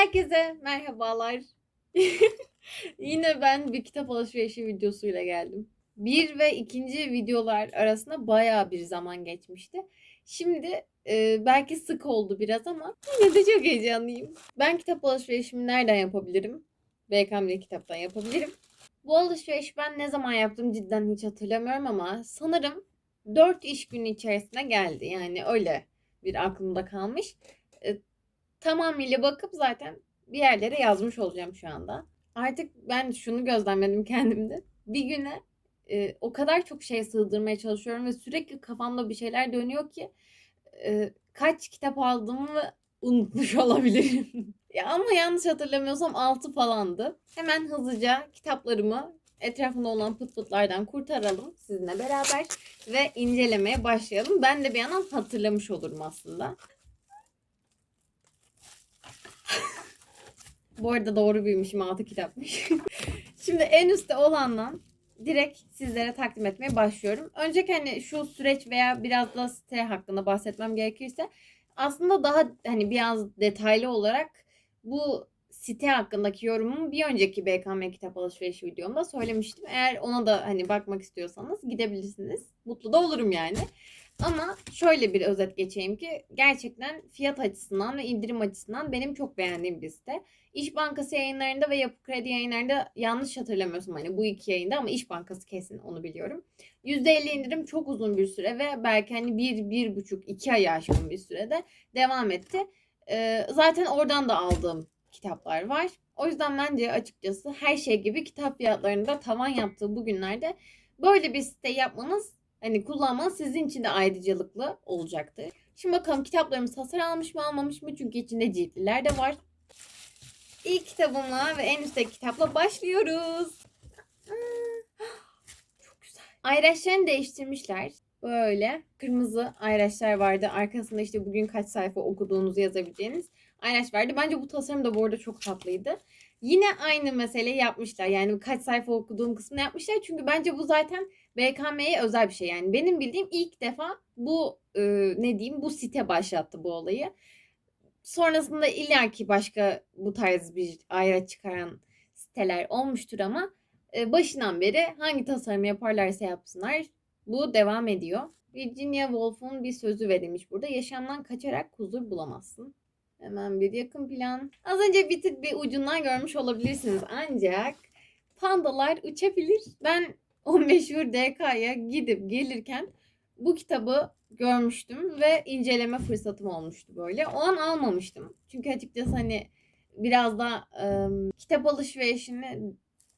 Herkese merhabalar. Yine ben bir kitap alışverişi videosuyla geldim. Bir ve ikinci videolar arasında bayağı bir zaman geçmişti. Şimdi e, belki sık oldu biraz ama yine de çok heyecanlıyım. Ben kitap alışverişimi nereden yapabilirim? BKM'li kitaptan yapabilirim. Bu alışveriş ben ne zaman yaptım cidden hiç hatırlamıyorum ama sanırım 4 iş günü içerisinde geldi. Yani öyle bir aklımda kalmış. Tamamıyla bakıp zaten bir yerlere yazmış olacağım şu anda. Artık ben şunu gözlemledim kendimde. Bir güne e, o kadar çok şey sığdırmaya çalışıyorum ve sürekli kafamda bir şeyler dönüyor ki e, kaç kitap aldığımı unutmuş olabilirim. ya ama yanlış hatırlamıyorsam 6 falandı. Hemen hızlıca kitaplarımı etrafında olan pıt pıtlardan kurtaralım sizinle beraber ve incelemeye başlayalım. Ben de bir yandan hatırlamış olurum aslında. Bu arada doğru bilmişim 6 kitapmış. Şimdi en üstte olandan direkt sizlere takdim etmeye başlıyorum. Önceki hani şu süreç veya biraz da site hakkında bahsetmem gerekirse aslında daha hani biraz detaylı olarak bu site hakkındaki yorumumu bir önceki BKM kitap alışverişi videomda söylemiştim. Eğer ona da hani bakmak istiyorsanız gidebilirsiniz. Mutlu da olurum yani. Ama şöyle bir özet geçeyim ki gerçekten fiyat açısından ve indirim açısından benim çok beğendiğim bir site. İş Bankası yayınlarında ve Yapı Kredi yayınlarında yanlış hatırlamıyorsam hani bu iki yayında ama İş Bankası kesin onu biliyorum. %50 indirim çok uzun bir süre ve belki hani bir, bir buçuk, iki ay aşkın bir sürede devam etti. Ee, zaten oradan da aldığım kitaplar var. O yüzden bence açıkçası her şey gibi kitap fiyatlarında tavan yaptığı bu günlerde böyle bir site yapmanız hani kullanmanız sizin için de ayrıcalıklı olacaktır. Şimdi bakalım kitaplarımız hasar almış mı almamış mı? Çünkü içinde ciltliler de var. İlk kitabımla ve en üstteki kitapla başlıyoruz. Çok güzel. Ayraçlarını değiştirmişler. Böyle kırmızı ayraçlar vardı. Arkasında işte bugün kaç sayfa okuduğunuzu yazabileceğiniz ayraç vardı. Bence bu tasarım da bu arada çok tatlıydı. Yine aynı meseleyi yapmışlar. Yani kaç sayfa okuduğum kısmını yapmışlar. Çünkü bence bu zaten BKM'ye özel bir şey. Yani benim bildiğim ilk defa bu e, ne diyeyim bu site başlattı bu olayı. Sonrasında illaki başka bu tarz bir ayraç çıkaran siteler olmuştur ama e, başından beri hangi tasarım yaparlarsa yapsınlar bu devam ediyor. Virginia Woolf'un bir sözü verilmiş burada. Yaşamdan kaçarak huzur bulamazsın. Hemen bir yakın plan. Az önce bir tık bir ucundan görmüş olabilirsiniz. Ancak pandalar uçabilir. Ben o meşhur DK'ya gidip gelirken bu kitabı görmüştüm ve inceleme fırsatım olmuştu böyle. O an almamıştım. Çünkü açıkçası hani biraz da e, kitap alışverişini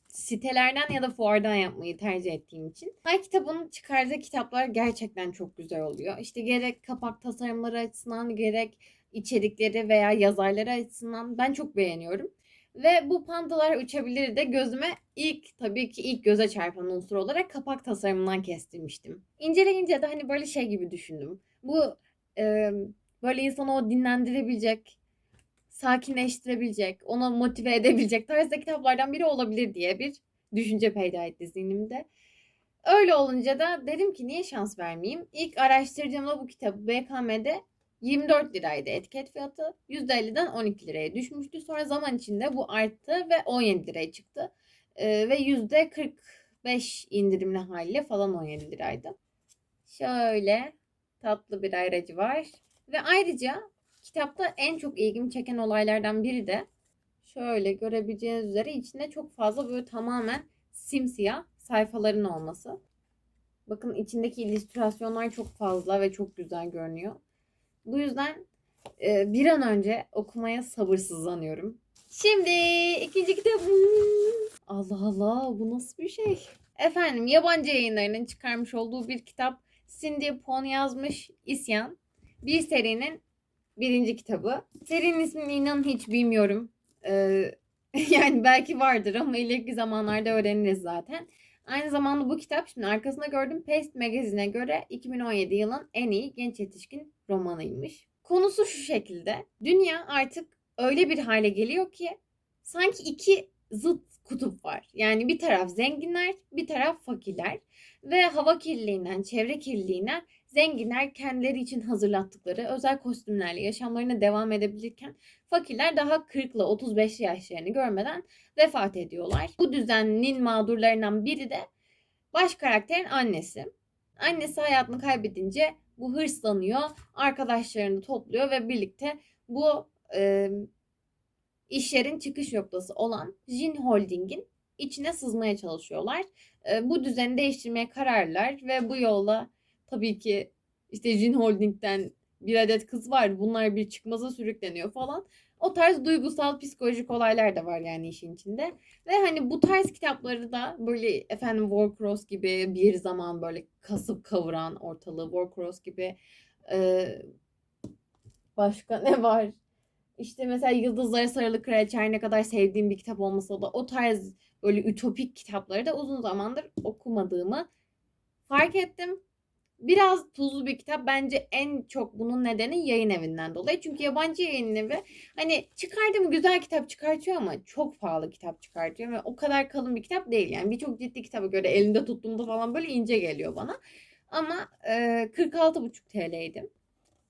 sitelerden ya da fuardan yapmayı tercih ettiğim için. Her kitabın çıkardığı kitaplar gerçekten çok güzel oluyor. İşte gerek kapak tasarımları açısından gerek içerikleri veya yazarları açısından ben çok beğeniyorum. Ve bu pandalar uçabilir de gözüme ilk tabii ki ilk göze çarpan unsur olarak kapak tasarımından kestirmiştim. İnceleyince de hani böyle şey gibi düşündüm. Bu e, böyle insanı o dinlendirebilecek, sakinleştirebilecek, ona motive edebilecek tarzda kitaplardan biri olabilir diye bir düşünce peyda etti zihnimde. Öyle olunca da dedim ki niye şans vermeyeyim? İlk araştırdığımda bu kitabı BKM'de 24 liraydı etiket fiyatı. %50'den 12 liraya düşmüştü. Sonra zaman içinde bu arttı ve 17 liraya çıktı. Ee, ve %45 indirimli haliyle falan 17 liraydı. Şöyle tatlı bir ayracı var. Ve ayrıca kitapta en çok ilgimi çeken olaylardan biri de şöyle görebileceğiniz üzere içinde çok fazla böyle tamamen simsiyah sayfaların olması. Bakın içindeki illüstrasyonlar çok fazla ve çok güzel görünüyor. Bu yüzden e, bir an önce okumaya sabırsızlanıyorum. Şimdi ikinci kitabım. Allah Allah bu nasıl bir şey? Efendim yabancı yayınlarının çıkarmış olduğu bir kitap. Cindy Pon yazmış İsyan. Bir serinin birinci kitabı. Serinin ismini inan hiç bilmiyorum. Ee, yani belki vardır ama ileriki zamanlarda öğreniriz zaten. Aynı zamanda bu kitap şimdi arkasında gördüm Paste Magazine'e göre 2017 yılın en iyi genç yetişkin romanıymış. Konusu şu şekilde. Dünya artık öyle bir hale geliyor ki sanki iki zıt kutup var. Yani bir taraf zenginler, bir taraf fakirler. Ve hava kirliliğinden, çevre kirliliğinden zenginler kendileri için hazırlattıkları özel kostümlerle yaşamlarına devam edebilirken fakirler daha 40 ile 35 yaşlarını görmeden vefat ediyorlar. Bu düzenin mağdurlarından biri de baş karakterin annesi. Annesi hayatını kaybedince bu hırslanıyor, arkadaşlarını topluyor ve birlikte bu e, işlerin çıkış noktası olan Jin Holding'in içine sızmaya çalışıyorlar. E, bu düzeni değiştirmeye kararlar ve bu yolla tabii ki işte Jin Holding'den bir adet kız var. Bunlar bir çıkmaza sürükleniyor falan. O tarz duygusal psikolojik olaylar da var yani işin içinde. Ve hani bu tarz kitapları da böyle efendim Warcross gibi bir zaman böyle kasıp kavuran ortalığı Warcross gibi e, başka ne var? İşte mesela Yıldızlara Sarılı Kraliçe ne kadar sevdiğim bir kitap olmasa da o tarz böyle ütopik kitapları da uzun zamandır okumadığımı fark ettim. Biraz tuzlu bir kitap. Bence en çok bunun nedeni yayın evinden dolayı. Çünkü yabancı yayın evi hani çıkardım güzel kitap çıkartıyor ama çok pahalı kitap çıkartıyor ve o kadar kalın bir kitap değil. Yani birçok ciddi kitaba göre elinde tuttuğumda falan böyle ince geliyor bana. Ama e, 46,5 TL'ydi.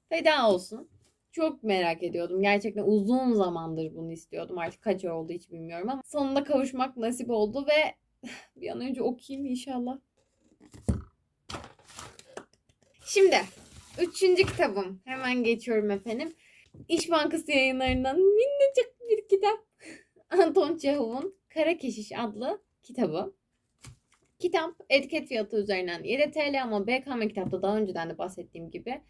Feda olsun. Çok merak ediyordum. Gerçekten uzun zamandır bunu istiyordum. Artık kaç oldu hiç bilmiyorum ama sonunda kavuşmak nasip oldu ve bir an önce okuyayım inşallah. Şimdi üçüncü kitabım. Hemen geçiyorum efendim. İş Bankası yayınlarından minnacık bir kitap. Anton Çehov'un Kara Keşiş adlı kitabı. Kitap etiket fiyatı üzerinden 7 TL ama BKM kitapta daha önceden de bahsettiğim gibi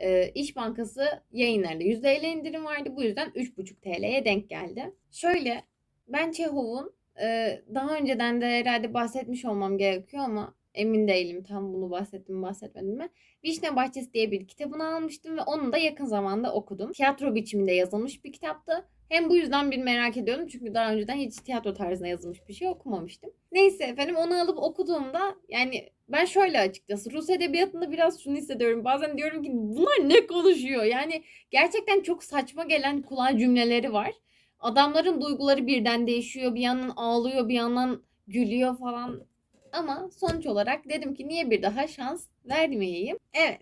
e, İş Bankası yayınlarında %50 indirim vardı. Bu yüzden 3,5 TL'ye denk geldi. Şöyle ben Çehov'un e, daha önceden de herhalde bahsetmiş olmam gerekiyor ama emin değilim tam bunu bahsettim bahsetmedim mi. Vişne Bahçesi diye bir kitabını almıştım ve onu da yakın zamanda okudum. Tiyatro biçiminde yazılmış bir kitaptı. Hem bu yüzden bir merak ediyordum çünkü daha önceden hiç tiyatro tarzında yazılmış bir şey okumamıştım. Neyse efendim onu alıp okuduğumda yani ben şöyle açıkçası Rus edebiyatında biraz şunu hissediyorum. Bazen diyorum ki bunlar ne konuşuyor? Yani gerçekten çok saçma gelen kulağa cümleleri var. Adamların duyguları birden değişiyor. Bir yandan ağlıyor, bir yandan gülüyor falan. Ama sonuç olarak dedim ki niye bir daha şans vermeyeyim. Evet.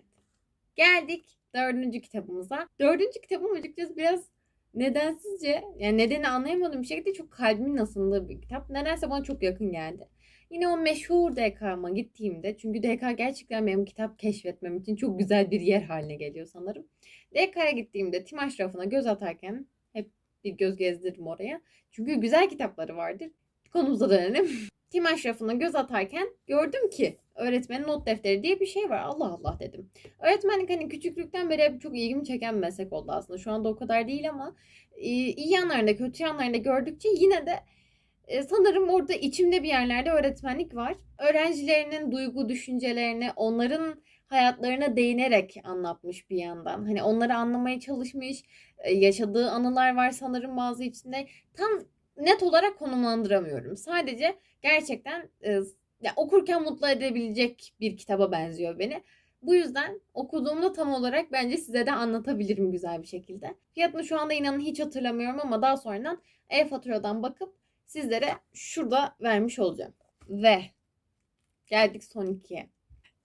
Geldik dördüncü kitabımıza. Dördüncü kitabım açıkçası biraz nedensizce yani nedeni anlayamadığım bir şekilde çok kalbimin ısındığı bir kitap. Nedense bana çok yakın geldi. Yine o meşhur DK'ma gittiğimde çünkü DK gerçekten benim kitap keşfetmem için çok güzel bir yer haline geliyor sanırım. DK'ya gittiğimde Timaş rafına göz atarken hep bir göz gezdiririm oraya. Çünkü güzel kitapları vardır. Konumuza dönelim. Timaş rafına göz atarken gördüm ki öğretmenin not defteri diye bir şey var. Allah Allah dedim. Öğretmenlik hani küçüklükten beri hep çok ilgimi çeken bir meslek oldu aslında. Şu anda o kadar değil ama iyi yanlarında kötü yanlarında gördükçe yine de e, sanırım orada içimde bir yerlerde öğretmenlik var. Öğrencilerinin duygu düşüncelerini onların hayatlarına değinerek anlatmış bir yandan. Hani onları anlamaya çalışmış, e, yaşadığı anılar var sanırım bazı içinde. Tam net olarak konumlandıramıyorum. Sadece gerçekten e, ya okurken mutlu edebilecek bir kitaba benziyor beni. Bu yüzden okuduğumda tam olarak bence size de anlatabilirim güzel bir şekilde. Fiyatını şu anda inanın hiç hatırlamıyorum ama daha sonradan e-faturadan bakıp sizlere şurada vermiş olacağım. Ve geldik son ikiye.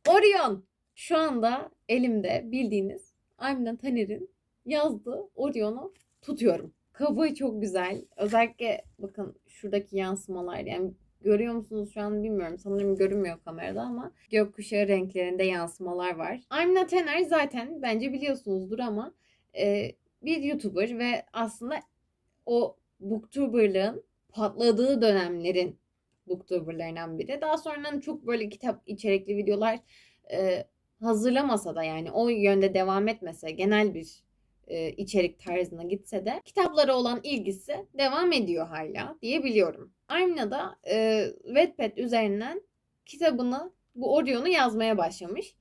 Orion. Şu anda elimde bildiğiniz Aymen Taner'in yazdığı Orion'u tutuyorum. Kabuğu çok güzel. Özellikle bakın şuradaki yansımalar yani görüyor musunuz şu an bilmiyorum. Sanırım görünmüyor kamerada ama gökkuşağı renklerinde yansımalar var. Aymen Taner zaten bence biliyorsunuzdur ama e, bir YouTuber ve aslında o booktuberlığın patladığı dönemlerin booktuberlarından biri. Daha sonra çok böyle kitap içerikli videolar e, hazırlamasa da yani o yönde devam etmese genel bir e, içerik tarzına gitse de kitaplara olan ilgisi devam ediyor hala diyebiliyorum. Armina da e, Wattpad üzerinden kitabını bu Orion'u yazmaya başlamış.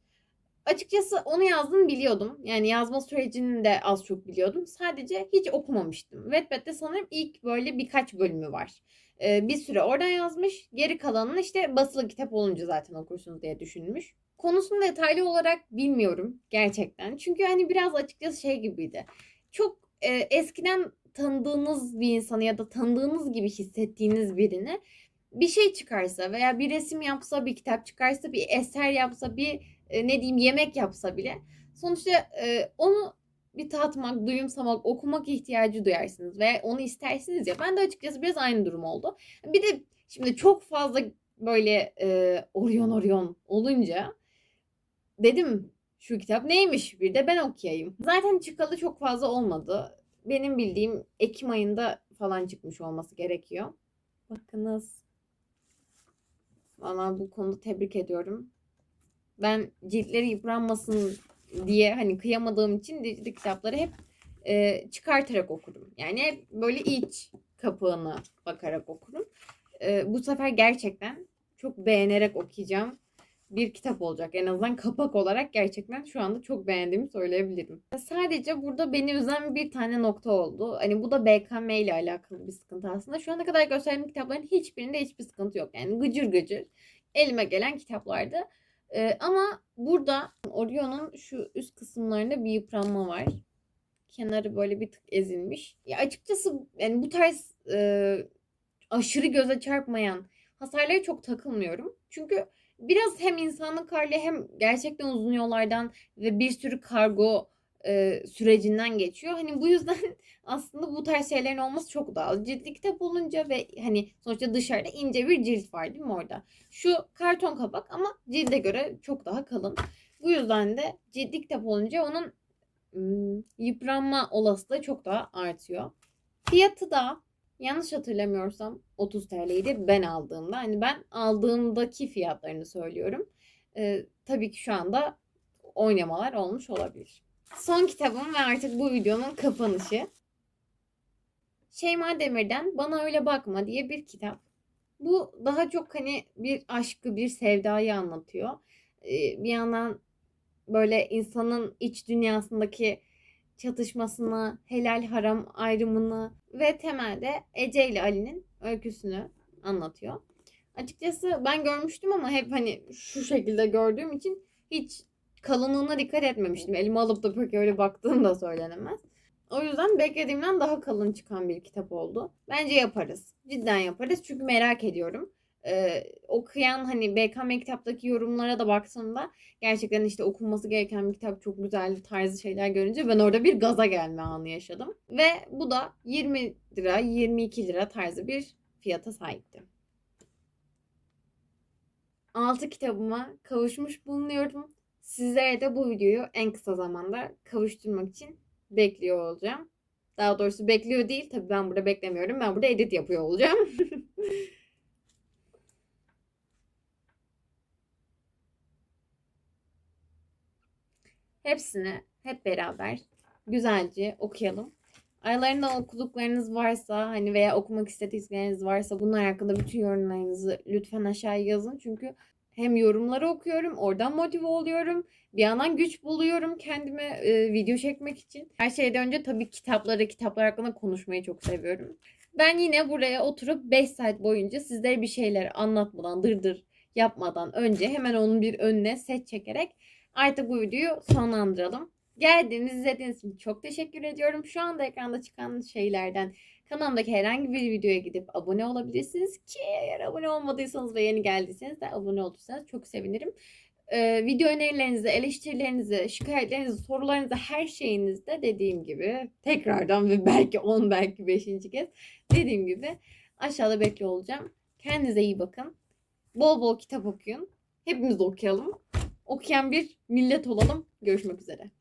Açıkçası onu yazdım biliyordum. Yani yazma sürecini de az çok biliyordum. Sadece hiç okumamıştım. Wattpad'de sanırım ilk böyle birkaç bölümü var. Ee, bir süre oradan yazmış. Geri kalanını işte basılı kitap olunca zaten okursunuz diye düşünmüş. Konusunu detaylı olarak bilmiyorum gerçekten. Çünkü hani biraz açıkçası şey gibiydi. Çok e, eskiden tanıdığınız bir insanı ya da tanıdığınız gibi hissettiğiniz birini bir şey çıkarsa veya bir resim yapsa, bir kitap çıkarsa, bir eser yapsa, bir e, ne diyeyim yemek yapsa bile sonuçta e, onu bir tatmak, duyumsamak, okumak ihtiyacı duyarsınız ve onu istersiniz ya. Ben de açıkçası biraz aynı durum oldu. Bir de şimdi çok fazla böyle e, Orion Orion olunca dedim şu kitap neymiş bir de ben okuyayım. Zaten çıkalı çok fazla olmadı. Benim bildiğim Ekim ayında falan çıkmış olması gerekiyor. Bakınız. Valla bu konuda tebrik ediyorum. Ben ciltleri yıpranmasın diye hani kıyamadığım için dijital kitapları hep e, çıkartarak okurum. Yani hep böyle iç kapağına bakarak okurum. E, bu sefer gerçekten çok beğenerek okuyacağım bir kitap olacak. En azından kapak olarak gerçekten şu anda çok beğendiğimi söyleyebilirim. Sadece burada beni üzen bir tane nokta oldu. Hani bu da BKM ile alakalı bir sıkıntı aslında. Şu ana kadar gösterdiğim kitapların hiçbirinde hiçbir sıkıntı yok. Yani gıcır gıcır elime gelen kitaplardı. Ee, ama burada Orion'un şu üst kısımlarında bir yıpranma var. Kenarı böyle bir tık ezilmiş. Ya açıkçası yani bu tarz e, aşırı göze çarpmayan hasarlara çok takılmıyorum. Çünkü biraz hem insanlık hali hem gerçekten uzun yollardan ve bir sürü kargo e, sürecinden geçiyor. Hani bu yüzden aslında bu tarz şeylerin olması çok doğal. Ciltli kitap olunca ve hani sonuçta dışarıda ince bir cilt var değil mi orada? Şu karton kapak ama cilde göre çok daha kalın. Bu yüzden de ciltli kitap olunca onun ım, yıpranma olasılığı çok daha artıyor. Fiyatı da yanlış hatırlamıyorsam 30 TL'ydi ben aldığımda. Hani ben aldığımdaki fiyatlarını söylüyorum. Ee, tabii ki şu anda oynamalar olmuş olabilir. Son kitabım ve artık bu videonun kapanışı. Şeyma Demir'den Bana Öyle Bakma diye bir kitap. Bu daha çok hani bir aşkı, bir sevdayı anlatıyor. Ee, bir yandan böyle insanın iç dünyasındaki çatışmasını, helal haram ayrımını ve temelde Ece ile Ali'nin öyküsünü anlatıyor. Açıkçası ben görmüştüm ama hep hani şu şekilde gördüğüm için hiç kalınlığına dikkat etmemiştim. Elime alıp da pek öyle baktığım da söylenemez. O yüzden beklediğimden daha kalın çıkan bir kitap oldu. Bence yaparız. Cidden yaparız çünkü merak ediyorum. Ee, okuyan hani BKM kitaptaki yorumlara da baktığımda gerçekten işte okunması gereken bir kitap çok güzel tarzı şeyler görünce ben orada bir gaza gelme anı yaşadım. Ve bu da 20 lira 22 lira tarzı bir fiyata sahipti. 6 kitabıma kavuşmuş bulunuyorum. Sizlere de bu videoyu en kısa zamanda kavuşturmak için bekliyor olacağım. Daha doğrusu bekliyor değil. Tabii ben burada beklemiyorum. Ben burada edit yapıyor olacağım. Hepsini hep beraber güzelce okuyalım. Aralarında okuduklarınız varsa hani veya okumak istedikleriniz varsa bunlar hakkında bütün yorumlarınızı lütfen aşağıya yazın. Çünkü hem yorumları okuyorum, oradan motive oluyorum. Bir yandan güç buluyorum kendime e, video çekmek için. Her şeyden önce tabii kitapları, kitaplar hakkında konuşmayı çok seviyorum. Ben yine buraya oturup 5 saat boyunca sizlere bir şeyler anlatmadan, dırdır yapmadan önce hemen onun bir önüne set çekerek artık bu videoyu sonlandıralım. Geldiğiniz, izlediğiniz için çok teşekkür ediyorum. Şu anda ekranda çıkan şeylerden kanalımdaki herhangi bir videoya gidip abone olabilirsiniz ki eğer abone olmadıysanız ve yeni geldiyseniz de abone olursanız çok sevinirim. Ee, video önerilerinizi, eleştirilerinizi, şikayetlerinizi, sorularınızı, her şeyinizde dediğim gibi tekrardan ve belki 10 belki 5. kez dediğim gibi aşağıda bekliyor olacağım. Kendinize iyi bakın. Bol bol kitap okuyun. Hepimiz okuyalım. Okuyan bir millet olalım. Görüşmek üzere.